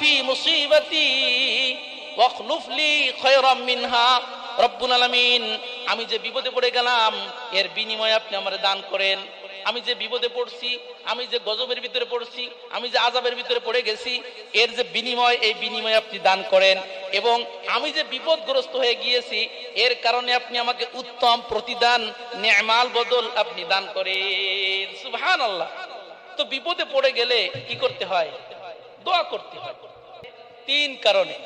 ফি মুসিবাতি ওয়াখলুফ লি খায়রাম মিনহা। রব্বুল আলামিন, আমি যে বিপদে পড়ে গেলাম, এর বিনিময়ে আপনি আমার দান করেন। আমি যে বিপদে পড়ছি, আমি যে গজবের ভিতরে পড়ছি, আমি যে আজাবের ভিতরে পড়ে গেছি, এর যে বিনিময়, এই বিনিময় আপনি দান করেন। এবং আমি যে বিপদগ্রস্ত হয়ে গিয়েছি, এর কারণে আপনি আমাকে উত্তম প্রতিদান নেমাল বদল আপনি দান করেন। সুবহান আল্লাহ তো বিপদে পড়ে গেলে কি করতে হয়? দোয়া করতে হয়। তিন কারণে।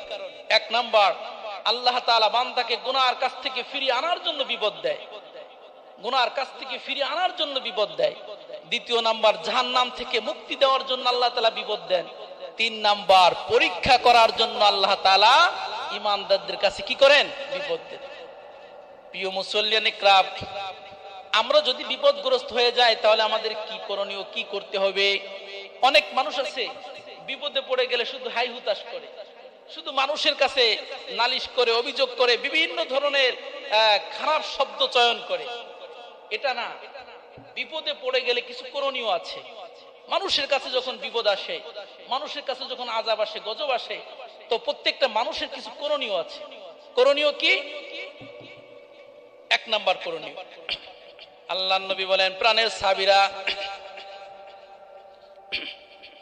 এক নাম্বার, আল্লাহ বান্দাকে গুনার কাছ থেকে ফিরিয়ে আনার জন্য বিপদ দেয়। গুনার কাছ থেকে ফিরিয়ে আনার জন্য বিপদ দেয়। দ্বিতীয় নাম্বার, জাহান্নাম থেকে মুক্তি দেওয়ার জন্য আল্লাহ তালা বিপদ দেন। তিন নাম্বার, পরীক্ষা করার জন্য আল্লাহ তাআলা ইমানদারদের কাছে কি করেন? বিপদ দেন। প্রিয় মুসল্লিয়ান ইকরাম আমরা যদি বিপদগ্রস্ত হয়ে যাই, তাহলে আমাদের কি করণীয়, কি করতে হবে? অনেক মানুষ আছে, বিপদে পড়ে গেলে শুধু হাই হুতাশ করে, শুধু মানুষের কাছে নালিশ করে, অভিযোগ করে, বিভিন্ন ধরনের খারাপ শব্দ চয়ন করে। এটা না, বিপদে পড়ে গেলে কিছু করণীয় আছে। মানুষের কাছে যখন বিপদ আসে, মানুষের কাছে যখন আজাব আসে, গজব আসে, তো প্রত্যেকটা মানুষের কিছু করণীয় আছে। করণীয় কি? এক নাম্বার করণীয়। আল্লাহ নবী বলেন, প্রাণের সাবিরা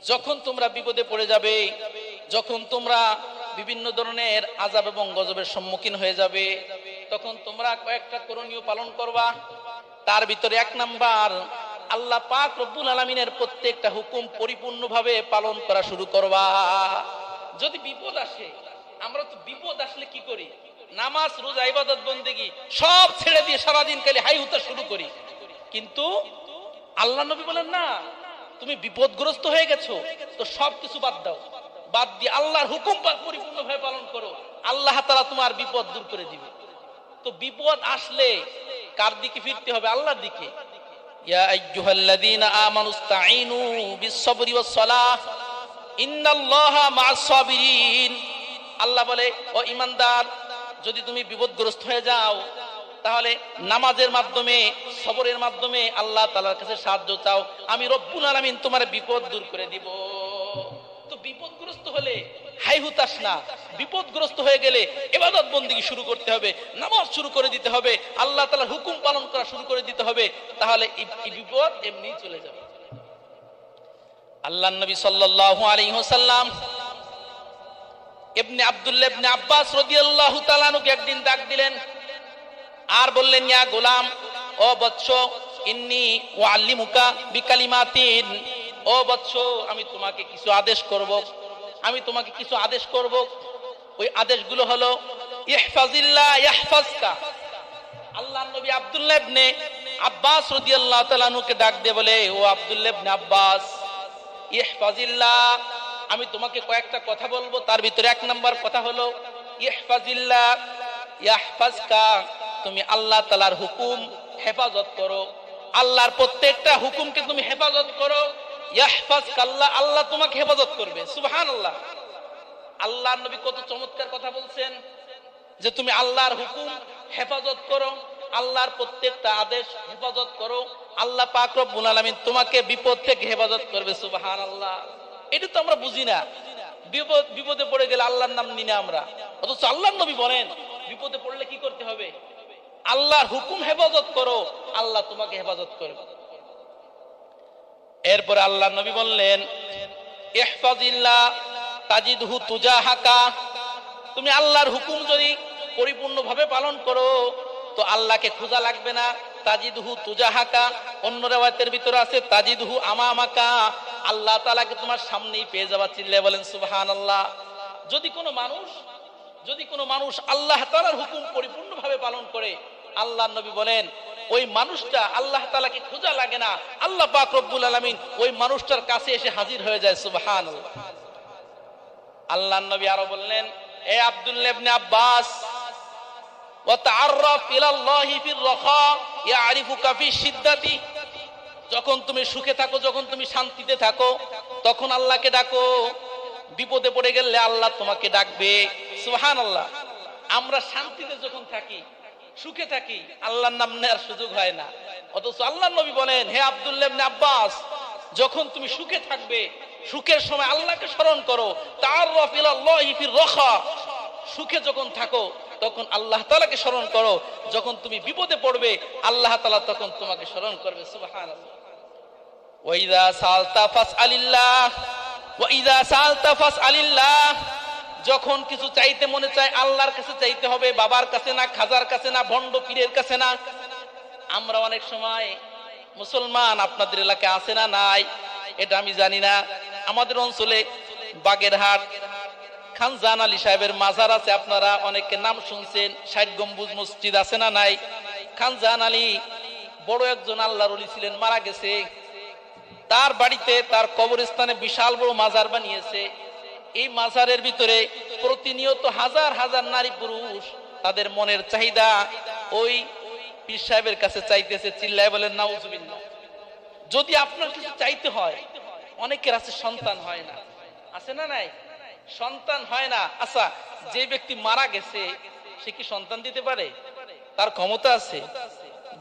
যখন তোমরা বিপদে পড়ে যাবে, যখন তোমরা বিভিন্ন ধরনের আজাব এবং গজবের সম্মুখীন হয়ে যাবে, তখন তোমরা কয়েকটা করণীয় পালন করবা। তার ভিতরে এক নাম্বার, আল্লাহ পাক রব্বুল আলমিনের প্রত্যেকটা হুকুম পরিপূর্ণভাবে পালন করা শুরু করবা। যদি বিপদ আসে, আমরা তো বিপদ আসলে কি করি? নামাজ, রোজা, ইবাদত, বন্দেগি সব ছেড়ে দিয়ে সারাদিন খালি হাই হুতা শুরু করি। কিন্তু আল্লাহ নবী বলেন, না, তুমি বিপদগ্রস্ত হয়ে গেছো, তো সব কিছু বাদ দাও। বাদ দিয়ে আল্লাহর হুকুম পরিপূর্ণভাবে পালন করো। আল্লাহ তাআলা তোমার বিপদ দূর করে দিবে। তো বিপদ আসলে কার দিকে ফিরতে হবে? আল্লাহর দিকে। আল্লাহ বলে, ও ইমানদার যদি তুমি বিপদগ্রস্ত হয়ে যাও, তাহলে নামাজের মাধ্যমে, সবরের মাধ্যমে আল্লাহ তাআলার কাছে সাহায্য চাও। আমি রব্বুল আলামিন তোমার বিপদ দূর করে দিব। তো বিপদগ্রস্ত হলে হাই না। বিপদগ্রস্ত হয়ে গেলে এবাদত বন্দিগি শুরু করতে হবে, নামাজ শুরু করে দিতে হবে, আল্লাহ তাআলার হুকুম পালন করা শুরু করে দিতে হবে, তাহলে বিপদ এমনি চলে যাবে। আল্লাহ নবী সাল্লাল্লাহু আলাইহি ওয়াসাল্লাম ইবনে আব্দুল্লাহ ইবনে আব্বাস রাদিয়াল্লাহু তাআলা আনহুকে একদিন ডাক দিলেন আর বললেন, ইয়া গোলাম, ও বৎস, ইন্নি ওয়াল্লিমুকা বিকালিমাতিন। ও বৎস, আমি তোমাকে কিছু আদেশ করব। আমি তোমাকে কিছু আদেশ করব। ওই আদেশগুলো হলো ইহফাজিল্লাহ ইহফাজকা। আল্লাহ নবী আব্দুল্লাহ ইবনে আব্বাস রাদিয়াল্লাহু তাআলা আনহুকে ডাক দিয়ে বলে, ও আব্দুল্লাহ ইবনে আব্বাস ইহফাজিল্লাহ আমি তোমাকে কয়েকটা কথা বলব। তার ভিতরে এক নম্বর কথা হলো তুমি আল্লাহ তালার হুকুম হেফাজত করো। আল্লাহর প্রত্যেকটা হুকুমকে তুমি হেফাজত করো। ইয়াহফাজ আল্লাহ আল্লাহ তোমাকে হেফাজত করবে। সুবহান আল্লাহ আল্লাহ নবী কত চমৎকার কথা বলছেন, যে তুমি আল্লাহর হুকুম হেফাজত করো, আল্লাহর প্রত্যেকটা আদেশ হেফাজত করো। আল্লাহ পাক রব্বুল আলামিন তোমাকে বিপদ থেকে হেফাজত করবে সুবহান আল্লাহ এটা তো আমরা বুঝি না। বিপদ বিপদে পড়ে গেলে আল্লাহর নাম নিনে আমরা। অথচ আল্লাহ নবী বলেন, বিপদে পড়লে কি করতে হবে? আল্লাহর হুকুম হেফাজত করো, আল্লাহ তোমাকে হেফাজত করবে। এরপরে আল্লাহ নবী বললেন তুমি আল্লাহর হুকুম যদি পরিপূর্ণভাবে পালন করো, তো আল্লাহকে খোঁজা লাগবে না। তাজিদহু তুজাহাকা। অন্য রেওয়ায়তের ভিতরে আছে, তাজিদহু আমামাকা। আল্লাহ তাআলাকে তোমার সামনেই পেয়ে যাবা চিল্লে বলেন সুবহানাল্লাহ যদি কোনো মানুষ যদি কোনো মানুষ আল্লাহ তাআলার হুকুম পরিপূর্ণভাবে পালন করে আল্লাহ নবী বলেন ওই মানুষটা আল্লাহ তাআলাকে খোঁজা লাগে না আল্লাহ পাক রব্বুল আলামিন ওই মানুষটার কাছে এসে হাজির হয়ে যায় সুবহানাল্লাহ আল্লাহ নবী আরো বললেন এ আব্দুল্লাহ ইবনে আব্বাস وتعرف الى الله في الرخاء يعرفك في الشدة যখন তুমি সুখে থাকো, যখন তুমি শান্তিতে থাকো, তখন আল্লাহকে ডাকো। বিপদে পড়ে গেলে আল্লাহ তোমাকে ডাকবে। সুহান আল্লাহ আমরা শান্তিতে যখন থাকি, সুখে থাকি, আল্লাহর নাম নেওয়ার সুযোগ হয় না। অথচ আল্লাহ নবী বলেন, হে আব্দুল্লাহ ইবনে আব্বাস, যখন তুমি সুখে থাকবে, সুখের সময় আল্লাহকে স্মরণ করো। তার সুখে যখন থাকো, তখন আল্লাহ তালাকে স্মরণ করো। যখন তুমি বিপদে পড়বে, আল্লাহ তালা তখন তোমাকে স্মরণ করবে। সুবাহান ওয়াইদা সালতা সালতা যখন কিছু চাইতে মনে চায় আল্লাহর কাছে চাইতে হবে, বাবার কাছে না, খাজার কাছে না, ভণ্ড পীরের কাছে না। আমরা অনেক সময় মুসলমান, আপনাদের এলাকায় আছে না নাই? এটা আমি জানি না। আমাদের অঞ্চলে বাগেরহাট খান জান আলী সাহেবের মাজার আছে, আপনারা অনেকে নাম শুনছেন, ষাট গম্বুজ মসজিদ আছে না নাই? খান জান আলী বড় একজন আল্লাহর ছিলেন, মারা গেছে। তার বাড়িতে তার কবরস্থানে বিশাল বড় মাজার বানিয়েছে। এই মাজারের ভিতরে প্রতিনিয়ত হাজার হাজার নারী পুরুষ তাদের মনের চাহিদা ওই পীর সাহেবের কাছে চাইতেছে, চিল্লায় বলেন নাউজুবিল্লাহ। যদি আপনার কিছু চাইতে হয়, অনেকের আছে সন্তান হয় না। আছে না নাই? সন্তান হয় না। আচ্ছা যে ব্যক্তি মারা গেছে, সে কি সন্তান দিতে পারে? তার ক্ষমতা আছে।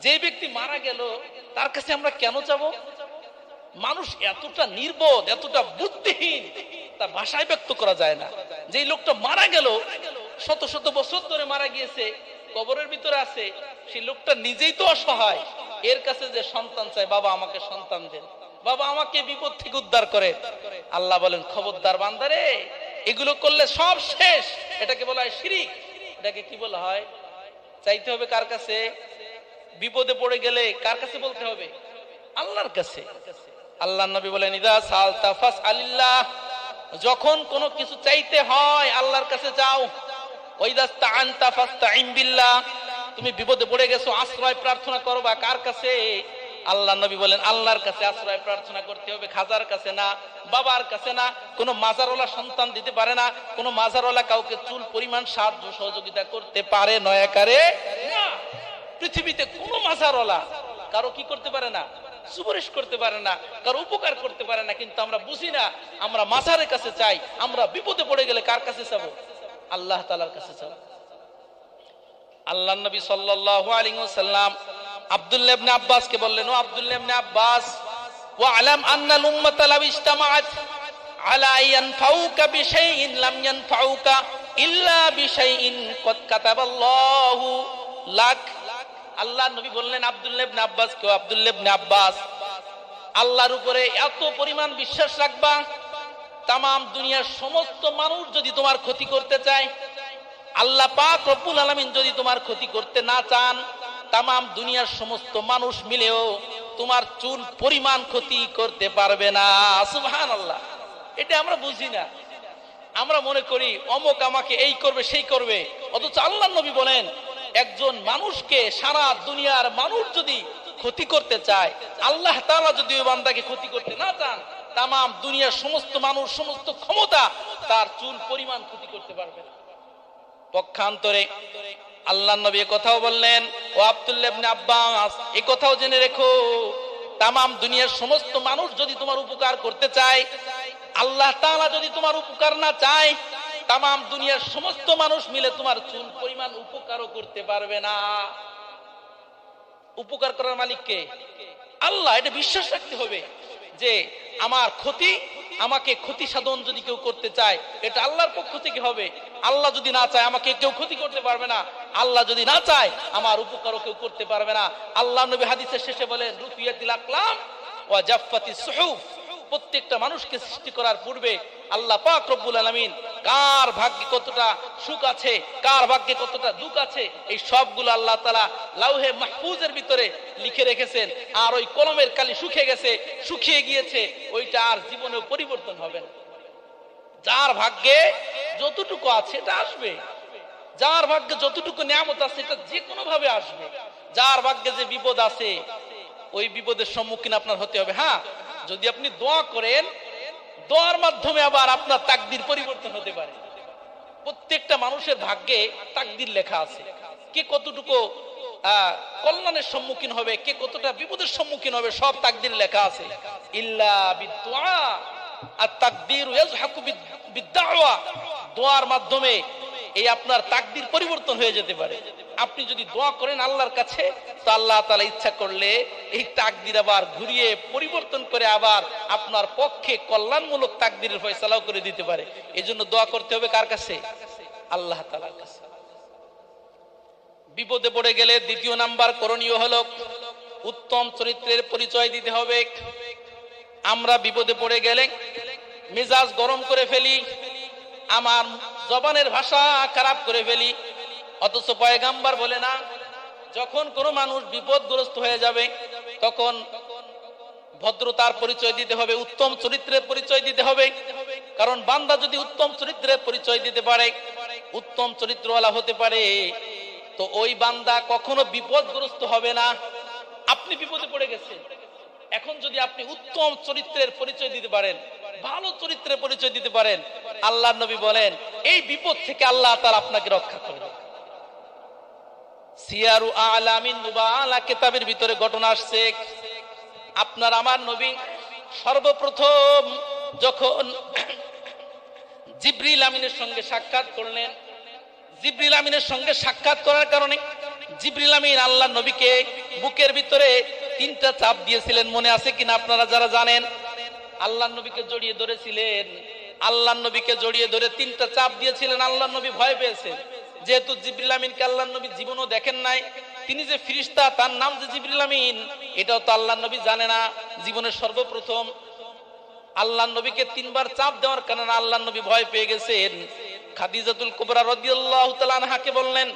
যে ব্যক্তি মারা গেল, তার কাছে আমরা কেন যাব? মানুষ এতটা নির্বোধ, এতটা বুদ্ধিহীন, তার ভাষায় ব্যক্ত করা যায় না। যে লোকটা মারা গেল, শত শত বছর ধরে মারা গিয়েছে, কবরের ভিতরে আছে, সেই লোকটা নিজেই তো অসহায়। এর কাছে যে সন্তান চায়, বাবা আমাকে সন্তান দেন। বাবা আমাকে বিপদ থেকে উদ্ধার করে। আল্লাহ বলেন, খবরদার বান্দারে এগুলো করলে সব শেষ। এটাকে বলা হয় শিরিক। এটাকে কি বলা হয়? চাইতে হবে কার কাছে? বিপদে পড়ে গেলে কার কাছে বলতে হবে? আল্লাহর কাছে। আল্লাহ নবী বলেন, ইদা সাল তাফাস আলিল্লাহ যখন কোনো কিছু চাইতে হয় আল্লাহর কাছে যাও ওইদাস্তা আনতা ফাস্তাইন বিল্লাহ। তুমি বিপদে পড়ে গেছো, আশ্রয় প্রার্থনা করো বা কার কাছে? আল্লাহ নবী বলেন, আল্লাহর কাছে আশ্রয় প্রার্থনা করতে হবে, খাজার কাছে না, বাবার কাছে না। কোনো মাজারওয়ালা সন্তান দিতে পারে না, কোনো মাজারওয়ালা কাউকে চুল, পরিমাণ, সাহায্য, সহযোগিতা করতে পারে, নয়াকারে পৃথিবীতে কোনো মাজারওয়ালা কারও কি করতে পারে না? সুপারিশ করতে পারে না, কারও উপকার করতে পারে না, কিন্তু আমরা বুঝি না, আমরা মাজারের কাছে চাই, আমরা বিপদে পড়ে গেলে কার কাছে যাব আল্লাহ তালার কাছে যাব আল্লাহ নবী ওয়াসাল্লাম আব্দুল্লাহ আল্লাহ নবী বললেন, আব্দুল্লাহ ইবনে আব্বাস কে আব্দুল্লাহ ইবনে আব্বাস। আল্লাহর উপরে এত পরিমাণ বিশ্বাস রাখবা তাম দুনিয়ার সমস্ত মানুষ যদি তোমার ক্ষতি করতে চায়, আল্লাহ পাক রব্বুল আলামিন যদি তোমার ক্ষতি করতে না চান তাম দুনিয়ার সমস্ত মানুষ মিলেও তোমার চুল পরিমাণ ক্ষতি করতে পারবে না। সুবহান আল্লাহ এটা আমরা বুঝি না। আমরা মনে করি, অমক আমাকে এই করবে, সেই করবে। অথচ আল্লাহ নবী বলেন একজন মানুষকে সারা দুনিয়ার মানুষ যদি ক্ষতি করতে চায়, আল্লাহ তাআলা যদি ওই বান্দাকে ক্ষতি করতে না চান তাম দুনিয়ার সমস্ত মানুষ, সমস্ত ক্ষমতা তার চুল পরিমাণ ক্ষতি করতে পারবে না। পক্ষান্তরে আল্লাহ নবী কথাও বললেন, ও আব্দুল্লাহ আব্বাস এই কথাও জেনে রেখো তাম দুনিয়ার সমস্ত মানুষ যদি তোমার উপকার করতে চায়, আল্লাহ তাআলা যদি তোমার উপকার না চায় তামাম দুনিয়ার সমস্ত মানুষ মিলে তোমার চুল পরিমাণ উপকারও করতে পারবে না। উপকার করার মালিককে আল্লাহ, এটা বিশ্বাস রাখতে হবে যে আমার ক্ষতি, আমাকে ক্ষতি সাধন যদি কেউ করতে চায়, এটা আল্লাহর পক্ষ থেকে হবে। আল্লাহ যদি না চায়, আমাকে কেউ ক্ষতি করতে পারবে না। আল্লাহ যদি না চায়, আমার উপকারও কেউ করতে পারবে না। আল্লাহ নবী হাদিসের শেষে বলেন, রুফিয়াতিল আকলাম ওয়া জাফফাতি সুহুফ। প্রত্যেকটা মানুষকে সৃষ্টি করার পূর্বে আল্লাহ পাক রব্বুল আলামিন কার ভাগ্যে কতটা সুখ আছে, কার ভাগ্যে কতটা দুঃখ আছে, এই সবগুলো আল্লাহ তাআলা লাউহে মাহফুজের ভিতরে লিখে রেখেছেন। আর ওই কলমের কালি শুকিয়ে গেছে, শুকিয়ে গিয়েছে, ওইটা আর জীবনেও পরিবর্তন হবে না। যার ভাগ্যে যতটুকু আছে এটা আসবে। যার ভাগ্যে যতটুকু নিয়ামত আছে এটা যে কোনো ভাবে আসবে। যার ভাগ্যে যে বিপদ আছে, ওই বিপদের সম্মুখীন আপনার হতে হবে। হ্যাঁ? যদি আপনি দোয়া করেন, দোয়ার মাধ্যমে আবার আপনার তাকদির পরিবর্তন হতে পারে। প্রত্যেকটা মানুষের ভাগ্যে তাকদির লেখা আছে। কে কতটুকু কল্যাণের সম্মুখীন হবে, কে কতটা বিপদের সম্মুখীন হবে, সব তাকদির লেখা আছে। ইল্লা বিদুআ আর তাকদির দোয়ার মাধ্যমে এই আপনার তাকদির পরিবর্তন হয়ে যেতে পারে। আপনি যদি দোয়া করেন আল্লাহর কাছে, তো আল্লাহ তালা ইচ্ছা করলে এই তাকদির আবার ঘুরিয়ে পরিবর্তন করে আবার আপনার পক্ষে কল্যাণমূলক তাকদিরের ফয়সালাও করে দিতে পারে। এই জন্য দোয়া করতে হবে কার কাছে? আল্লাহ তালার কাছে। বিপদে পড়ে গেলে দ্বিতীয় নাম্বার করণীয় হল উত্তম চরিত্রের পরিচয় দিতে হবে। আমরা বিপদে পড়ে গেলে মেজাজ গরম করে ফেলি, আমার জবানের ভাষা খারাপ করে ফেলি অথচ পয়গাম্বার বলে না, যখন কোনো মানুষ বিপদগ্রস্ত হয়ে যাবে, তখন ভদ্রতার পরিচয় দিতে হবে, উত্তম চরিত্রের পরিচয় দিতে হবে। কারণ বান্দা যদি উত্তম চরিত্রের পরিচয় দিতে পারে, উত্তম চরিত্রওয়ালা হতে পারে, তো ওই বান্দা কখনো বিপদগ্রস্ত হবে না। আপনি বিপদে পড়ে গেছেন। এখন যদি আপনি উত্তম চরিত্রের পরিচয় দিতে পারেন, ভালো চরিত্রের পরিচয় দিতে পারেন আল্লাহ নবী বলেন, এই বিপদ থেকে আল্লাহ তার আপনাকে রক্ষা করবে সিয়ারু আলামিন নুবালা কিতাবের ভিতরে ঘটনা আসছে। আপনার আমার নবী সর্বপ্রথম যখন জিব্রিল আমিনের সঙ্গে সাক্ষাৎ করলেন, জিব্রিল আমিনের সঙ্গে সাক্ষাৎ করার কারণে জিব্রিল আমিন আল্লাহ নবীকে বুকের ভিতরে তিনটা চাপ দিয়েছিলেন, মনে আছে কিনা আপনারা যারা জানেন? আল্লাহ নবীকে জড়িয়ে ধরেছিলেন, আল্লাহ নবীকে জড়িয়ে ধরে তিনটা চাপ দিয়েছিলেন, আল্লাহ নবী ভয় পেয়েছেন। যেহেতু জিব্রিল আমিনকে আল্লাহ নবী জীবনও দেখেন নাই, তিনি যে ফিরিস্তা, তার নাম যে জিব্রিল আমিন, এটাও তো আল্লাহ নবী জানে না, জীবনের সর্বপ্রথম। আল্লাহ নবীকে তিনবার চাপ দেওয়ার কারণে আল্লাহ নবী ভয় পেয়ে গেছেন। খাদিজাতুল কুবরা রাদিয়াল্লাহু তাআলা আনহাকে বললেন,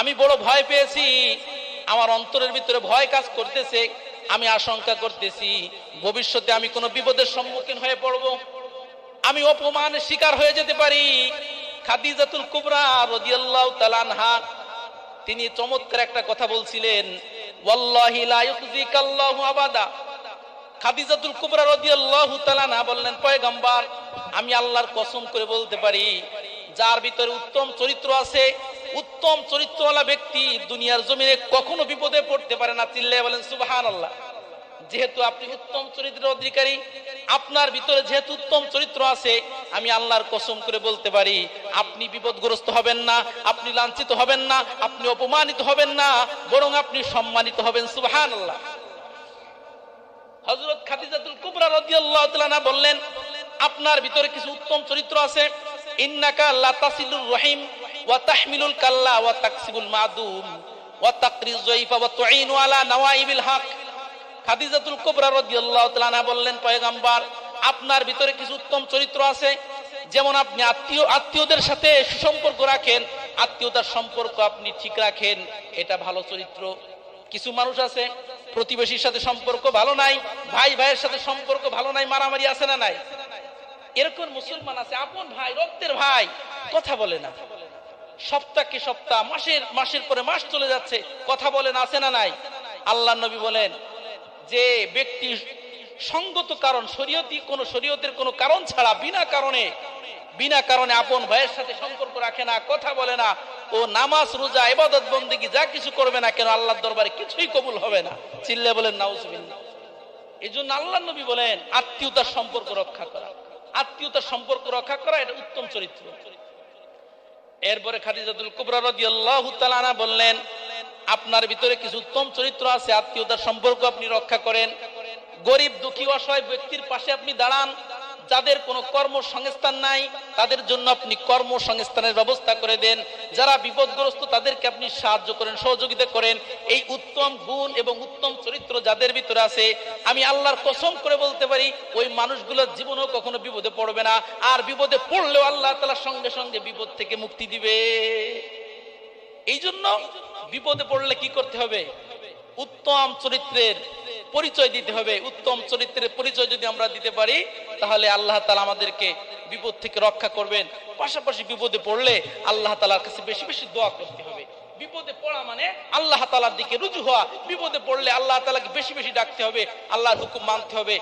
আমি বড় ভয় পেয়েছি, আমার অন্তরের ভিতরে ভয় কাজ করতেছে, আমি আশঙ্কা করতেছি, ভবিষ্যতে আমি কোনো বিপদের সম্মুখীন হয়ে পড়ব, আমি অপমানের শিকার হয়ে যেতে পারি খাদিজাতুল কুবরা রাদিয়াল্লাহু তাআলা আনহা, তিনি চমৎকার একটা কথা বলছিলেন খাদিজাতুল কুবরা রাদিয়াল্লাহু তাআলা না বললেন, পয়গম্বর, আমি আল্লাহর কসম করে বলতে পারি, যার ভিতরে উত্তম চরিত্র আছে, উত্তম চরিত্রওয়ালা ব্যক্তি দুনিয়ার জমিনে কখনো বিপদে পড়তে পারে না। চিল্লায় বলেন, সুবহানাল্লাহ, যেহেতু আপনি উত্তম চরিত্রের অধিকারী, আপনার ভিতরে যেহেতু উত্তম চরিত্র আছে আমি আল্লাহর কসম করে বলতে পারি, আপনি বিপদগ্রস্ত হবেন না, আপনি লাঞ্ছিত হবেন না, আপনি অপমানিত হবেন না, বরং আপনি সম্মানিত হবেন, সুবহানাল্লাহ। হযরত খাদিজাতুল কুবরা রাদিয়াল্লাহু তাআলা বললেন, আপনার ভিতরে কিছু উত্তম চরিত্র আছে। ইন্নাকা লাতাসিলুর রহিম ওয়া তাহমিলুল কাল্লা ওয়া তাকসিবুল মাদুম ওয়া তাকরিজ ওয়া তুঈনু আলা নওয়াইবিল হক। খাদিজাতুল কুবরা রাদিয়াল্লাহু তাআলা বললেন, পয়গম্বর আপনার ভিতরে কিছু উত্তম চরিত্র আছে। যেমন আপনি আত্মীয়, আত্মীয়দের সাথে সুসম্পর্ক রাখেন, আত্মীয়তার সম্পর্ক আপনি ঠিক রাখেন, এটা ভালো চরিত্র। কিছু মানুষ আছে, প্রতিবেশীর সাথে সম্পর্ক ভালো নাই, ভাই, ভাইয়ের সাথে সম্পর্ক ভালো নাই, মারামারি আছে না নাই? এরকম মুসলমান আছে, আপন ভাই, রক্তের ভাই, কথা বলে না। সপ্তাহ কি সপ্তাহ, মাসের মাসের পরে মাস চলে যাচ্ছে, কথা বলেন আছে না নাই? আল্লাহ নবী বলেন, যে ব্যক্তি সঙ্গত কারণ, শরীয়তি, কোন শরীয়তের কোনো কারণ ছাড়া, বিনা কারণে বিনা কারণে আপন ভাইয়ের সাথে সম্পর্ক রাখে না, কথা বলে না, ও নামাজ, রোজা, ইবাদত, বন্দেগী, যা কিছু করবে না কেন আল্লাহর দরবারে কিছুই কবুল হবে না। চিল্লে বলেন, নাউজুবিল্লাহ। এই জন্য আল্লাহ নবী বলেন, আত্মীয়তার সম্পর্ক রক্ষা করা। আত্মীয়তার সম্পর্ক রক্ষা করা, এটা উত্তম চরিত্র। এরপরে খাদিজাতুল কুবরা রাদিয়াল্লাহু তাআলা বললেন, আপনার ভিতরে কিছু উত্তম চরিত্র আছে, আত্মীয়তার সম্পর্ক আপনি রক্ষা করেন। গরিব, দুঃখী, অসহায় ব্যক্তির পাশে আপনি দাঁড়ান। যাদের কোনো কর্মসংস্থান নাই, তাদের জন্য আপনি কর্মসংস্থানের ব্যবস্থা করে দেন। যারা বিপদগ্রস্ত, তাদেরকে আপনি সাহায্য করেন, সহযোগিতা করেন। এই উত্তম গুণ এবং উত্তম চরিত্র যাদের ভিতরে আছে, আমি আল্লাহর কসম করে বলতে পারি, ওই মানুষগুলোর জীবনেও কখনো বিপদে পড়বে না। আর বিপদে পড়লেও আল্লাহ তালা সঙ্গে সঙ্গে বিপদ থেকে মুক্তি দিবে। এই জন্য বিপদে পড়লে কি করতে হবে? উত্তম চরিত্রের পরিচয় দিতে হবে, উত্তম চরিত্রের পরিচয় যদি আমরা দিতে পারি, তাহলে আল্লাহ তালা আমাদেরকে বিপদ থেকে রক্ষা করবেন। পাশাপাশি বিপদে পড়লে আল্লাহ তালার কাছে বেশি বেশি দোয়া করতে হবে। বিপদে পড়া মানে আল্লাহ তালার দিকে রুজু হওয়া। বিপদে পড়লে আল্লাহ তালাকে বেশি বেশি ডাকতে হবে, আল্লাহর হুকুম মানতে হবে।